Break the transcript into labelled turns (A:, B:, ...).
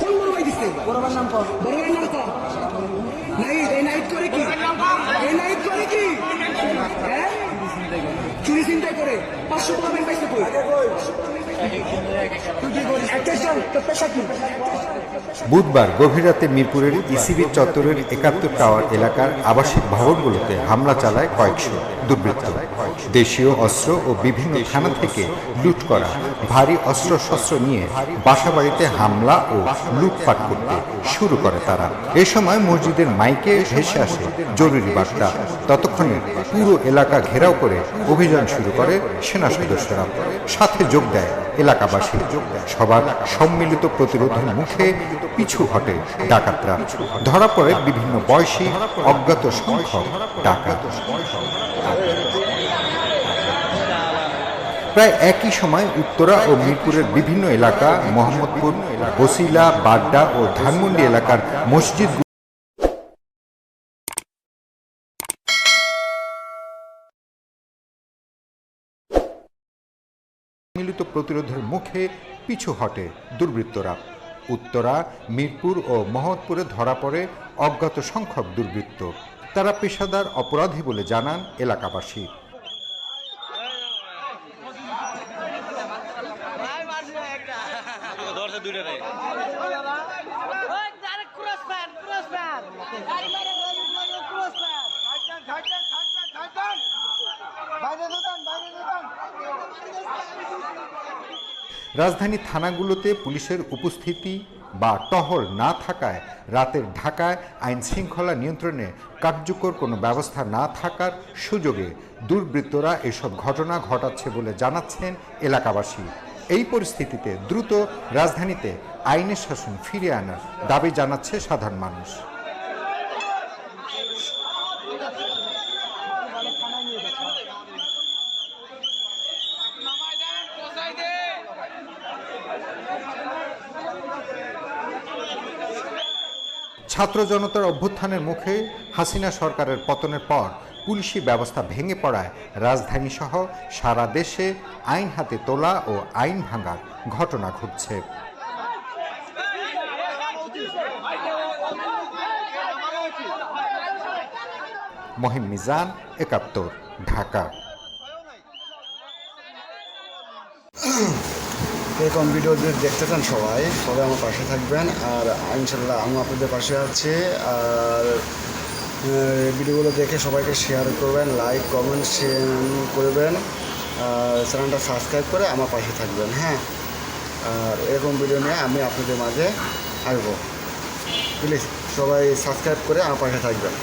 A: কোন বড় দিচ্ছে বড় নাম কর বড় নাইট করে কি এই নাইট করে কি হ্যাঁ চুরি চিন্তাই করে পাঁচশো টাকা পাইছে কই
B: বুধবার গভীর রাতে মিরপুরের ইসিবি চত্বরের একাত্তর টাওয়ার এলাকার আবাসিক ভবনগুলোতে হামলা চালায় কয়েকশো দুর্বৃত্ত। দেশীয় অস্ত্র ও বিভিন্ন থানা থেকে লুট করা ভারী অস্ত্র শস্ত্র নিয়ে বাসাবাড়িতে হামলা ও লুটপাট করতে শুরু করে তারা। এ সময় মসজিদের মাইকে ভেসে আসে জরুরি বার্তা। ততক্ষণে পুরো এলাকা ঘেরাও করে অভিযান শুরু করে সেনা সদস্যরা। সাথে যোগ দেয় এলাকাবাসী। সবার সম্মিলিত প্রতিরোধের মুখে পিছু হটে ডাকাতরা। ধরা পড়ে বিভিন্ন বয়সী, অজ্ঞাত সংখ্যক ডাকাত। প্রায় একই সময় উত্তরা ও মিরপুরের বিভিন্ন এলাকা, মোহাম্মদপুর, বসিলা, বাড্ডা ও ধানমন্ডি এলাকার মসজিদ মিলিত প্রতিরোধের মুখে পিছু হটে দুর্বৃত্তরা। উত্তরা, মিরপুর ও মহৎপুরে ধরা পড়ে অজ্ঞাত সংখ্যক দুর্বৃত্ত। তারা পেশাদার অপরাধী বলে জানান এলাকাবাসী। রাজধানী থানাগুলোতে পুলিশের উপস্থিতি বা টহল না থাকায় রাতের ঢাকায় আইন শৃঙ্খলা নিয়ন্ত্রণে কার্যকর কোনো ব্যবস্থা না থাকার সুযোগে দুর্বৃত্তরা এসব ঘটনা ঘটাচ্ছে বলে জানাচ্ছেন এলাকাবাসী। এই পরিস্থিতিতে দ্রুত রাজধানীতে আইনের শাসন ফিরিয়ে আনার দাবি জানাচ্ছে সাধারণ মানুষ। ছাত্র জনতার অভ্যুত্থানের মুখে হাসিনা সরকারের পতনের পর পুলিশি ব্যবস্থা ভেঙে পড়ায় রাজধানী সহ সারা দেশে আইন হাতে তোলা ও আইন ভাঙার ঘটনা ঘটছে। মহিম মিজান, একাত্তর, ঢাকা।
C: এরকম ভিডিও যদি দেখতে চান সবাই সবাই আমার পাশে থাকবেন। আর ইনশাল্লাহ আমি আপনাদের পাশে আছি। আর ভিডিওগুলো দেখে সবাইকে শেয়ার করবেন লাইক কমেন্ট করবেন। চ্যানেলটা সাবস্ক্রাইব করে আমার পাশে থাকবেন হ্যাঁ? আর এরকম ভিডিও নিয়ে আমি আপনাদের মাঝে আসব। প্লিজ সবাই সাবস্ক্রাইব করে আমার পাশে থাকবেন।